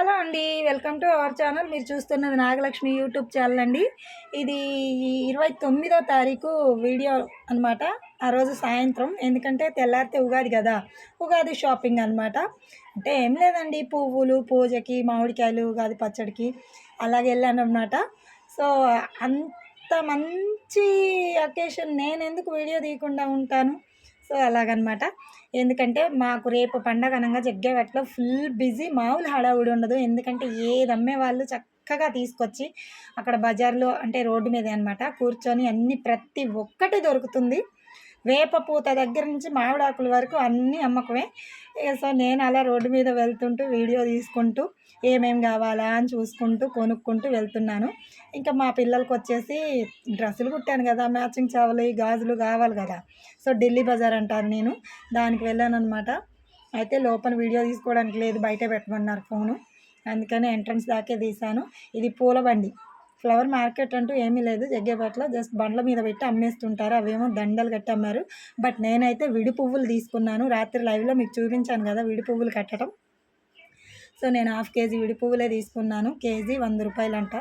Hello అండి welcome to our channel. మీరు చూస్తున్నది నాగలక్ష్మి యూట్యూబ్ ఛానల్ అండి. ఇది ఇరవై తొమ్మిదో తారీఖు వీడియో అనమాట ఆ రోజు సాయంత్రం ఎందుకంటే తెల్లారితే ఉగాది కదా. ఉగాది షాపింగ్ అనమాట అంటే ఏం లేదండి పువ్వులు పూజకి మామిడికాయలు ఉగాది పచ్చడికి అలాగే వెళ్ళాను అనమాట సో అంత మంచి అకేషన్ నేను ఎందుకు వీడియో తీయకుండా ఉంటాను? సో అలాగనమాట. ఎందుకంటే మాకు రేపు పండగ అనగా జగ్గేవట్లో ఫుల్ బిజీ మామూలు హడావుడి ఉండదు. ఎందుకంటే ఏది అమ్మే వాళ్ళు చక్కగా తీసుకొచ్చి అక్కడ బజార్లో అంటే రోడ్డు మీదే అనమాట కూర్చొని అన్ని ప్రతి ఒక్కటి దొరుకుతుంది. వేప పూత దగ్గర నుంచి మామిడాకుల వరకు అన్నీ అమ్మకమే. సో నేను అలా రోడ్డు మీద వెళ్తుంటూ వీడియో తీసుకుంటూ ఏమేం కావాలా అని చూసుకుంటూ కొనుక్కుంటూ వెళ్తున్నాను. ఇంకా మా పిల్లలకి వచ్చేసి డ్రెస్సులు కుట్టాను కదా మ్యాచింగ్ చావలు గాజులు కావాలి కదా. సో ఢిల్లీ బజార్ అంటారు నేను. దానికి వెళ్ళాను అనమాట అయితే లోపల వీడియో తీసుకోవడానికి లేదు బయట పెట్టమన్నారు ఫోను. అందుకని ఎంట్రన్స్ దాకే తీశాను. ఇది పూల బండి. ఫ్లవర్ మార్కెట్ అంటూ ఏమీ లేదు. జగ్గేపేటలో జస్ట్ బండ్ల మీద పెట్టి అమ్మేస్తుంటారు. అవేమో దండలు కట్టి అమ్మారు. బట్ నేనైతే విడి పువ్వులు తీసుకున్నాను. రాత్రి లైవ్లో మీకు చూపించాను కదా విడి పువ్వులు కట్టడం. సో నేను హాఫ్ కేజీ విడి పువ్వులే తీసుకున్నాను. కేజీ వంద రూపాయలంట.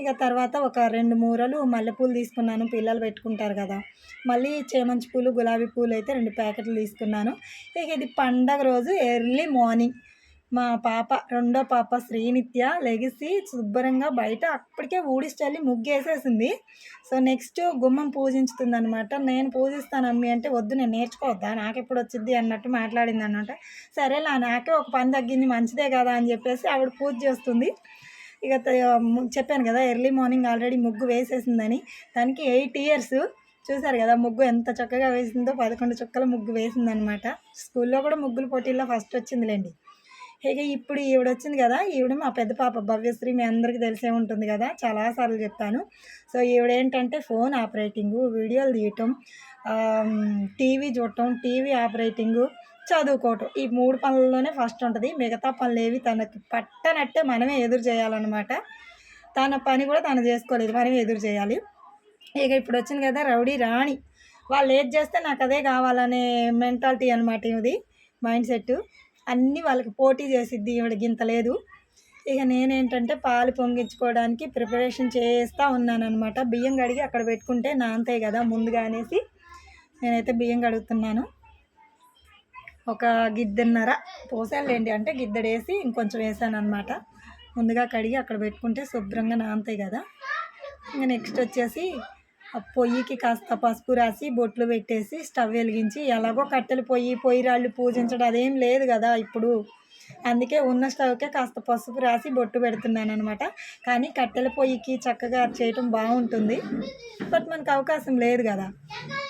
ఇక తర్వాత ఒక రెండు మూరలు మల్లెపూలు తీసుకున్నాను. పిల్లలు పెట్టుకుంటారు కదా. మళ్ళీ చేమంచి పూలు గులాబీ పూలు అయితే రెండు ప్యాకెట్లు తీసుకున్నాను. ఇక ఇది పండగ రోజు ఎర్లీ మార్నింగ్ మా పాప రెండో పాప శ్రీనిత్య లెగిసి శుభ్రంగా బయట అప్పటికే ఊడిస్టల్లి ముగ్గేసేసింది. సో నెక్స్ట్ గుమ్మం పూజించుతుంది అనమాట నేను పూజిస్తాను అమ్మి అంటే వద్దు నేను నేర్చుకోవద్దా? నాకు ఎప్పుడు వచ్చింది అన్నట్టు మాట్లాడింది అనమాట సరేలా నాకే ఒక పని తగ్గింది మంచిదే కదా అని చెప్పేసి ఆవిడ పూజ చేస్తుంది. ఇక చెప్పాను కదా ఎర్లీ మార్నింగ్ ఆల్రెడీ ముగ్గు వేసేసిందని. దానికి ఎయిట్ ఇయర్స్. చూసారు కదా ముగ్గు ఎంత చక్కగా వేసిందో పదకొండు చుక్కల ముగ్గు వేసిందనమాట స్కూల్లో కూడా ముగ్గుల పోటీల్లో ఫస్ట్ వచ్చిందిలేండి. ఇక ఇప్పుడు ఈవిడ వచ్చింది కదా ఈవిడ మా పెద్ద పాప భవ్యశ్రీ మీ అందరికీ తెలిసే ఉంటుంది కదా చాలాసార్లు చెప్తాను. సో ఈవిడ ఏంటంటే ఫోన్ ఆపరేటింగు వీడియోలు తీయటం టీవీ చూడటం టీవీ ఆపరేటింగు చదువుకోవటం. ఈ మూడు పనుల్లోనే ఫస్ట్ ఉంటుంది. మిగతా పనులు ఏవి తనకి పట్టనట్టే మనమే ఎదురు చేయాలన్నమాట. తన పని కూడా తను చేసుకోలేదు మనమే ఎదురు చేయాలి. ఇక ఇప్పుడు వచ్చింది కదా రౌడీ రాణి. వాళ్ళు ఏది చేస్తే నాకు అదే కావాలనే మెంటాలిటీ అనమాట ఇది మైండ్ సెట్ అన్నీ వాళ్ళకి పోటీ చేసిద్ది ఈవిడ గింత లేదు. ఇక నేనేంటంటే పాలు పొంగించుకోవడానికి ప్రిపరేషన్ చేస్తూ ఉన్నానమాట బియ్యం కడిగి అక్కడ పెట్టుకుంటే నాంతాయి కదా ముందుగా అనేసి నేనైతే బియ్యం కడుగుతున్నాను. ఒక గిద్దెన్నర పోసానులేండి అంటే గిద్దడేసి ఇంకొంచెం వేసాను అనమాట ముందుగా కడిగి అక్కడ పెట్టుకుంటే శుభ్రంగా నాంతాయి కదా. ఇంకా నెక్స్ట్ వచ్చేసి పొయ్యికి కాస్త పసుపు రాసి బొట్లు పెట్టేసి స్టవ్ వెలిగించి ఎలాగో కట్టెలు పొయ్యి పొయ్యి రాళ్ళు పూజించడం అదేం లేదు కదా ఇప్పుడు. అందుకే ఉన్న స్టవ్కే కాస్త పసుపు రాసి బొట్టు పెడుతున్నాను అనమాట కానీ కట్టెల పొయ్యికి చక్కగా చేయటం బాగుంటుంది. బట్ మనకు అవకాశం లేదు కదా.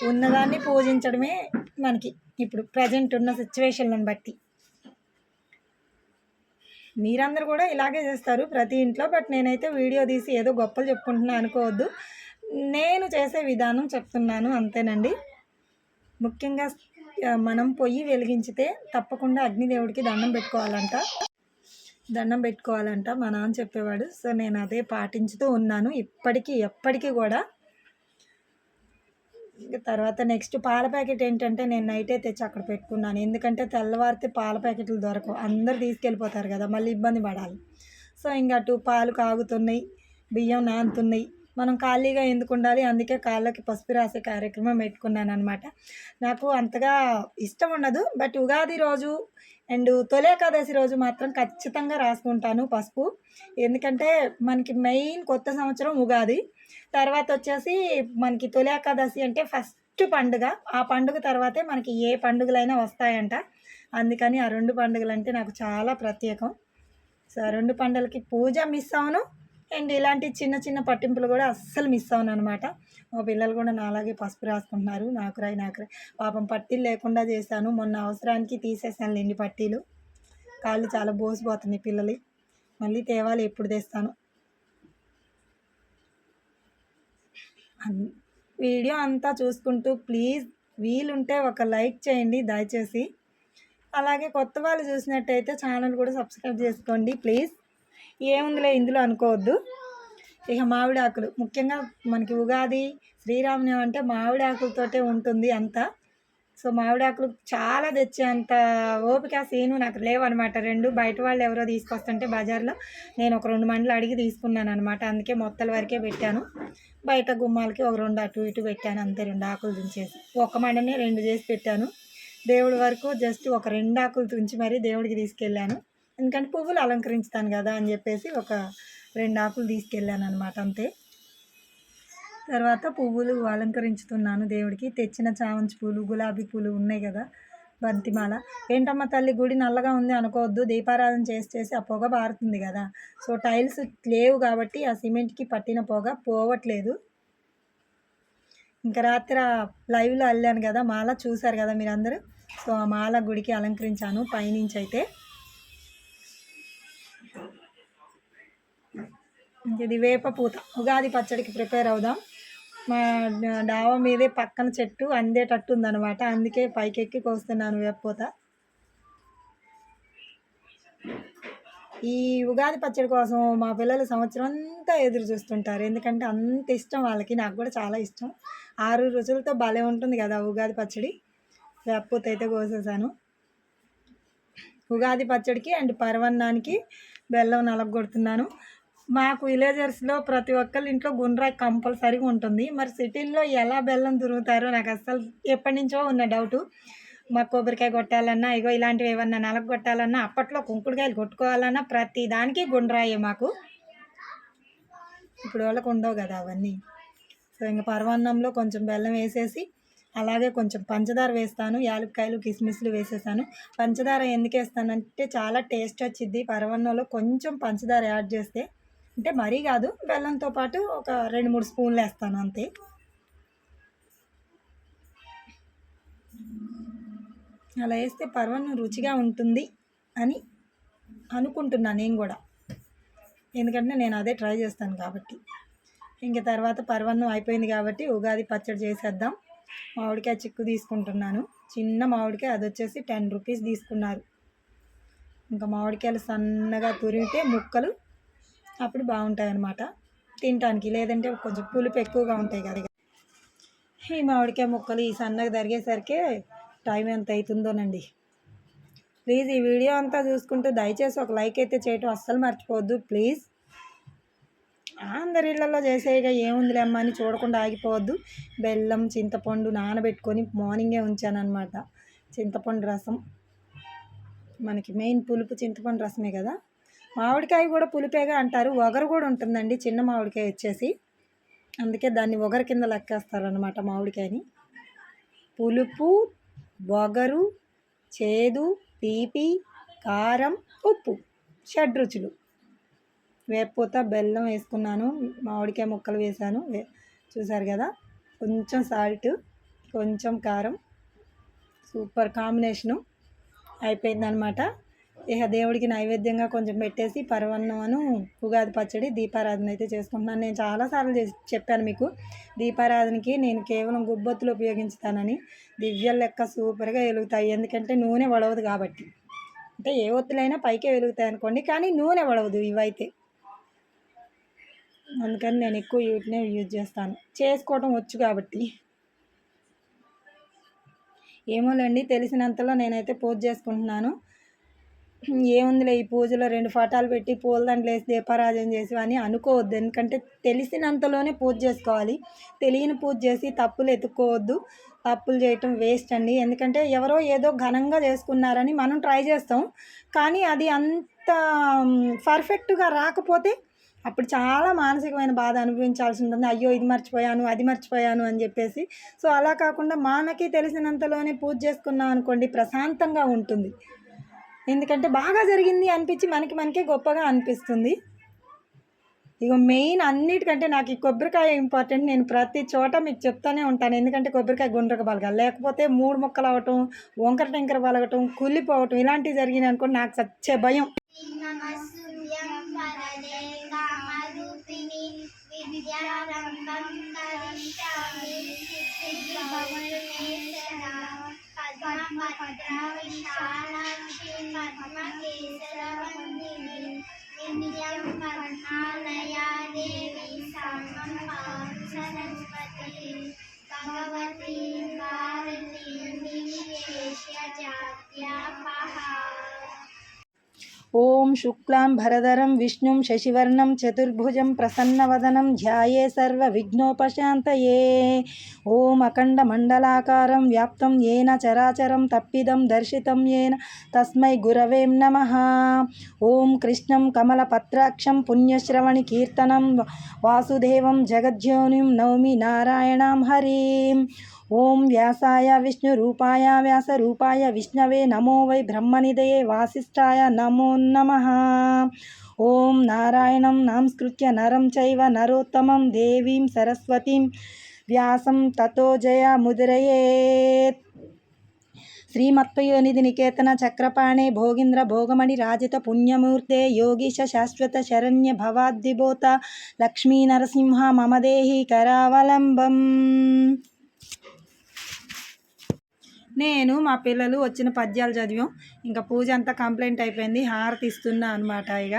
ఉన్నదాన్ని పూజించడమే మనకి ఇప్పుడు ప్రజెంట్ ఉన్న సిచ్యువేషన్లను బట్టి. మీరందరూ కూడా ఇలాగే చేస్తారు ప్రతి ఇంట్లో. బట్ నేనైతే వీడియో తీసి ఏదో గొప్పలు చెప్పుకుంటున్నా అనుకోవద్దు. నేను చేసే విధానం చెప్తున్నాను అంతేనండి. ముఖ్యంగా మనం పొయ్యి వెలిగించితే తప్పకుండా అగ్నిదేవుడికి దండం పెట్టుకోవాలంట. దండం పెట్టుకోవాలంట మా నాన్న చెప్పేవాడు. సో నేను అదే పాటించుతూ ఉన్నాను. ఇప్పటికీ ఎప్పటికీ కూడా. తర్వాత నెక్స్ట్ పాల ప్యాకెట్ ఏంటంటే నేను నైటే తెచ్చి అక్కడ పెట్టుకున్నాను. ఎందుకంటే తెల్లవారితే పాల ప్యాకెట్లు దొరకవు. అందరు తీసుకెళ్ళిపోతారు కదా మళ్ళీ ఇబ్బంది పడాలి. సో ఇంకా అటు పాలు కాగుతున్నాయి బియ్యం నానుతున్నాయి. మనం ఖాళీగా ఎందుకు ఉండాలి? అందుకే కాళ్ళకి పసుపు రాసే కార్యక్రమం పెట్టుకున్నాను అనమాట నాకు అంతగా ఇష్టం ఉండదు. బట్ ఉగాది రోజు అండ్ తొలి ఏకాదశి రోజు మాత్రం ఖచ్చితంగా రాసుకుంటాను పసుపు. ఎందుకంటే మనకి మెయిన్ కొత్త సంవత్సరం ఉగాది. తర్వాత వచ్చేసి మనకి తొలి ఏకాదశి అంటే ఫస్ట్ పండుగ. ఆ పండుగ తర్వాతే మనకి ఏ పండుగలైనా వస్తాయంట. అందుకని ఆ రెండు పండుగలు అంటే నాకు చాలా ప్రత్యేకం. సో ఆ రెండు పండుగలకి పూజ మిస్ అవును. అండ్ ఇలాంటి చిన్న చిన్న పట్టింపులు కూడా అస్సలు మిస్ అవును అనమాట. మా పిల్లలు కూడా నాలాగే పసుపు రాసుకుంటున్నారు. నాకు రాయి నాకు రాయి. పాపం పట్టీలు లేకుండా చేశాను. మొన్న అవసరానికి తీసేసాను లేండి పట్టీలు. కాళ్ళు చాలా బోసిపోతున్నాయి పిల్లలు మళ్ళీ తేవాలి ఎప్పుడు తెస్తాను. వీడియో అంతా చూసుకుంటూ ప్లీజ్ వీలుంటే ఒక లైక్ చేయండి దయచేసి. అలాగే కొత్త వాళ్ళు చూసినట్టయితే ఛానల్ కూడా సబ్స్క్రైబ్ చేసుకోండి ప్లీజ్. ఏముందిలే ఇందులో అనుకోవద్దు. ఇక మామిడి ఆకులు. ముఖ్యంగా మనకి ఉగాది శ్రీరాముని అంటే మామిడి ఆకులతోటే ఉంటుంది అంతా. సో మామిడాకులు చాలా తెచ్చే అంత ఓపిక సీను నాకు లేవనమాట. రెండు బయట వాళ్ళు ఎవరో తీసుకొస్తుంటే బజార్లో నేను ఒక రెండు మండలు అడిగి తీసుకున్నాను అనమాట అందుకే మొత్తల వరకే పెట్టాను. బయట గుమ్మాలకి ఒక రెండు అటు ఇటు పెట్టాను అంతే రెండు ఆకులు తుంచేసి. ఒక మండనే రెండు చేసి పెట్టాను. దేవుడి వరకు జస్ట్ ఒక రెండు ఆకులు తుంచి మరీ దేవుడికి తీసుకెళ్ళాను. ఎందుకంటే పువ్వులు అలంకరించుతాను కదా అని చెప్పేసి ఒక రెండు ఆకులు తీసుకెళ్ళాను అనమాట అంతే. తర్వాత పువ్వులు అలంకరించుతున్నాను దేవుడికి. తెచ్చిన చామంతి పూలు గులాబీ పూలు ఉన్నాయి కదా బంతిమాల. ఏంటమ్మ తల్లి గుడి నల్లగా ఉంది అనుకోవద్దు దీపారాధన చేసి చేసి ఆ పొగ బారుతుంది కదా. సో టైల్స్ లేవు కాబట్టి ఆ సిమెంట్కి పట్టిన పొగ పోవట్లేదు. ఇంకా రాత్రి లైవ్లో అల్లాను కదా మాల చూశారు కదా మీరందరూ? సో ఆ మాల గుడికి అలంకరించాను పైనుంచి అయితే ఇది వేప పూత. ఉగాది పచ్చడికి ప్రిపేర్ అవుదాం. మా డాబా మీదే పక్కన చెట్టు అందేటట్టు ఉందన్నమాట. అందుకే పైకెక్కి కోస్తున్నాను వేపపూత ఈ ఉగాది పచ్చడి కోసం మా పిల్లలు సంవత్సరం అంతా ఎదురు చూస్తుంటారు. ఎందుకంటే అంత ఇష్టం వాళ్ళకి. నాకు కూడా చాలా ఇష్టం. ఆరు రుచులతో భలే ఉంటుంది కదా ఉగాది పచ్చడి. వేపపూత అయితే కోసేసాను. ఉగాది పచ్చడికి అండ్ పరవన్నానికి బెల్లం నలగొడుతున్నాను. మాకు విలేజర్స్లో ప్రతి ఒక్కరి ఇంట్లో గుండ్రాయి కంపల్సరీగా ఉంటుంది. మరి సిటీల్లో ఎలా బెల్లం దొరుకుతారో నాకు అస్సలు ఎప్పటి నుంచో ఉన్న డౌటు మా కొబ్బరికాయ కొట్టాలన్నా ఇగో ఇలాంటివి ఏమన్నా నలగ కొట్టాలన్నా అప్పట్లో కుంకుడుకాయలు కొట్టుకోవాలన్నా ప్రతి దానికి గుండ్రాయే మాకు. ఇప్పుడు వాళ్ళకు ఉండవు కదా అవన్నీ. సో ఇంకా పర్వాన్నంలో కొంచెం బెల్లం వేసేసి అలాగే కొంచెం పంచదార వేస్తాను యాలక్కాయలు కిస్మిస్లు వేసేసాను. పంచదార ఎందుకు వేస్తానంటే చాలా టేస్ట్ వచ్చింది పరవన్నంలో కొంచెం పంచదార యాడ్ చేస్తే అంటే మరీ కాదు బెల్లంతో పాటు ఒక రెండు మూడు స్పూన్లు వేస్తాను అంతే. అలా వేస్తే పర్వన్నం రుచిగా ఉంటుంది అని అనుకుంటున్నాను నేను కూడా. ఎందుకంటే నేను అదే ట్రై చేస్తాను కాబట్టి. ఇంక తర్వాత పర్వన్నం అయిపోయింది కాబట్టి ఉగాది పచ్చడి చేసేద్దాం. మామిడికాయ చిక్కు తీసుకుంటున్నాను. చిన్న మామిడికాయ అది వచ్చేసి టెన్ రూపీస్ తీసుకున్నారు. ఇంకా మామిడికాయలు సన్నగా తురిమితే ముక్కలు అప్పుడు బాగుంటాయి అన్నమాట తినటానికి లేదంటే కొంచెం పులుపు ఎక్కువగా ఉంటాయి కదా ఈ మామిడికాయ ముక్కలు ఈ సన్నగా తరిగేసరికి టైం ఎంత అవుతుందోనండి ప్లీజ్ ఈ వీడియో అంతా చూసుకుంటూ దయచేసి ఒక లైక్ అయితే చేయటం అస్సలు మర్చిపోవద్దు. ప్లీజ్. అందరి ఇళ్ళలో చేసేగా ఏముందిలే అమ్మ అని చూడకుండా ఆగిపోవద్దు. బెల్లం చింతపండు నానబెట్టుకొని మార్నింగే ఉంచాను అనమాట చింతపండు రసం. మనకి మెయిన్ పులుపు చింతపండు రసమే కదా. మామిడికాయ కూడా పులిపేగా అంటారు. ఒగరు కూడా ఉంటుందండి చిన్న మామిడికాయ వచ్చేసి. అందుకే దాన్ని ఒగరు కింద లెక్కేస్తారనమాట మామిడికాయని. పులుపు ఒగరు చేదు తీపి కారం ఉప్పు షడ్రుచులు వేపూత బెల్లం వేసుకున్నాను. మామిడికాయ ముక్కలు వేసాను చూసారు కదా? కొంచెం సాల్ట్ కొంచెం కారం. Super combination. అయిపోయిందనమాట ఇక దేవుడికి నైవేద్యంగా కొంచెం పెట్టేసి పరవన్నమను ఉగాది పచ్చడి దీపారాధన అయితే చేసుకుంటున్నాను. నేను చాలాసార్లు చేసి చెప్పాను మీకు దీపారాధనకి నేను కేవలం గుబ్బొత్తులు ఉపయోగించుతానని. దివ్య లెక్క సూపర్గా వెలుగుతాయి. ఎందుకంటే నూనె వడవదు కాబట్టి. అంటే ఏ ఒత్తులైనా పైకే వెలుగుతాయి అనుకోండి కానీ నూనె వడవదు ఇవైతే. అందుకని నేను ఎక్కువ వీటినే యూజ్ చేస్తాను. చేసుకోవటం వచ్చు కాబట్టి. ఏమోలేండి తెలిసినంతలో నేనైతే పూజ చేసుకుంటున్నాను. ఏముందిలే ఈ పూజలో రెండు ఫటాలు పెట్టి పూలదండలు వేసి దీపారాజన చేసి అని అనుకోవద్దు. ఎందుకంటే తెలిసినంతలోనే పూజ చేసుకోవాలి. తెలియని పూజ చేసి తప్పులు ఎత్తుక్కోవద్దు తప్పులు చేయటం వేస్ట్ అండి. ఎందుకంటే ఎవరో ఏదో ఘనంగా చేసుకున్నారని మనం ట్రై చేస్తాం. కానీ అది అంత పర్ఫెక్ట్గా రాకపోతే అప్పుడు చాలా మానసికమైన బాధ అనుభవించాల్సి ఉంటుంది. అయ్యో ఇది మర్చిపోయాను అది మర్చిపోయాను అని చెప్పేసి. సో అలా కాకుండా మనకి తెలిసినంతలోనే పూజ చేసుకున్నాం అనుకోండి ప్రశాంతంగా ఉంటుంది. ఎందుకంటే బాగా జరిగింది అనిపించి మనకి మనకే గొప్పగా అనిపిస్తుంది. ఇక మెయిన్ అన్నిటికంటే నాకు ఈ కొబ్బరికాయ ఇంపార్టెంట్. నేను ప్రతి చోట మీకు చెప్తానే ఉంటాను. ఎందుకంటే కొబ్బరికాయ గుండ్రక బలగాలి లేకపోతే మూడు మొక్కలు అవ్వటం వంకర టెంకర బలగటం కుళ్ళిపోవటం ఇలాంటివి జరిగినాయి అనుకో నాకు సచ్చే భయం. పద్మభద్రావిశాలాక్షి పద్మకేశరవందిని నిత్యం పద్మాలయా దేవి సర్వం ఓం శుక్లాం భరధరం విష్ణుం శశివర్ణం చతుర్భుజం ప్రసన్నవదనం ధ్యాయే సర్వ విఘ్నోపశాంతయే. ఓం అఖండ మండలాకారం వ్యాప్తం ఏన చరాచరం తప్పిదం దర్శితం ఏన తస్మై గురవేం నమ. ఓం కృష్ణం కమలపత్రాక్షం పుణ్యశ్రవణి కీర్తనం వాసుదేవం జగజ్యోనిం నౌమి నారాయణం హరిం. ఓం వ్యాసాయ విష్ణురూపాయ వ్యాసరూపాయ విష్ణవే నమో వై బ్రహ్మనిదయే వాసిష్టాయ నమో నమ. ఓం నారాయణం నాంస్కృత్య నరం చైవ నరోత్తమం దేవీం సరస్వతీం వ్యాసం తతో జయ ముదిరయేత్ శ్రీమత్పయోనిధి నికేతన చక్రపాణే భోగింద్ర భోగమణి రాజిత పుణ్యమూర్తే యోగీశ శాశ్వత శరణ్య భవాద్దిబోత లక్ష్మీ నరసింహ మమ కరావలంబం. నేను మా పిల్లలు వచ్చిన పద్యాలు చదివాం. ఇంకా పూజ అంతా కంప్లైంట్ అయిపోయింది. హారతి ఇస్తున్నా అనమాట ఇక.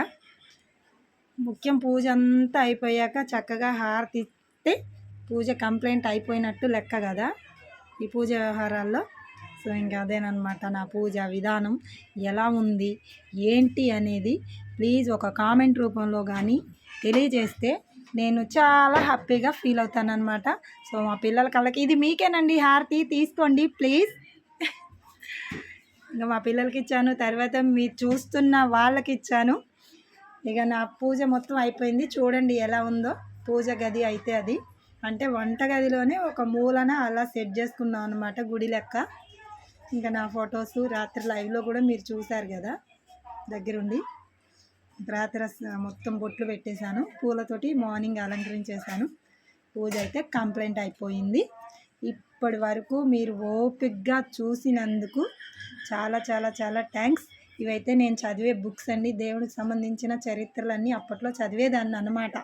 ముఖ్యం పూజ అంతా అయిపోయాక చక్కగా హారతి ఇస్తే పూజ కంప్లైంట్ అయిపోయినట్టు లెక్క కదా ఈ పూజ వ్యవహారాల్లో. సో ఇంకా అదేనమాట నా పూజ విధానం. ఎలా ఉంది? ఏంటి అనేది ప్లీజ్ ఒక కామెంట్ రూపంలో కానీ తెలియజేస్తే నేను చాలా హ్యాపీగా ఫీల్ అవుతాను అనమాట సో మా పిల్లల కళ్ళకి ఇది మీకేనండి హారతి? తీసుకోండి ప్లీజ్. ఇంకా మా పిల్లలకి ఇచ్చాను తర్వాత మీరు చూస్తున్న వాళ్ళకి ఇచ్చాను ఇక నా పూజ మొత్తం అయిపోయింది. చూడండి ఎలా ఉందో. పూజ గది అయితే అది. అంటే వంట గదిలోనే ఒక మూలన అలా సెట్ చేసుకున్నాం అనమాట గుడి లెక్క. ఇంకా నా ఫొటోస్ రాత్రి లైవ్లో కూడా మీరు చూశారు కదా దగ్గరుండి. రాత్రి మొత్తం బొట్లు పెట్టేశాను. పూలతోటి మార్నింగ్ అలంకరించేశాను. పూజ అయితే కంప్లైంట్ అయిపోయింది. ఇప్పటి వరకు మీరు ఓపిక్గా చూసినందుకు చాలా చాలా చాలా థ్యాంక్స్. ఇవైతే నేను చదివే బుక్స్ అండి. దేవుడికి సంబంధించిన చరిత్రలన్నీ అప్పట్లో చదివేదాన్ని అన్నమాట.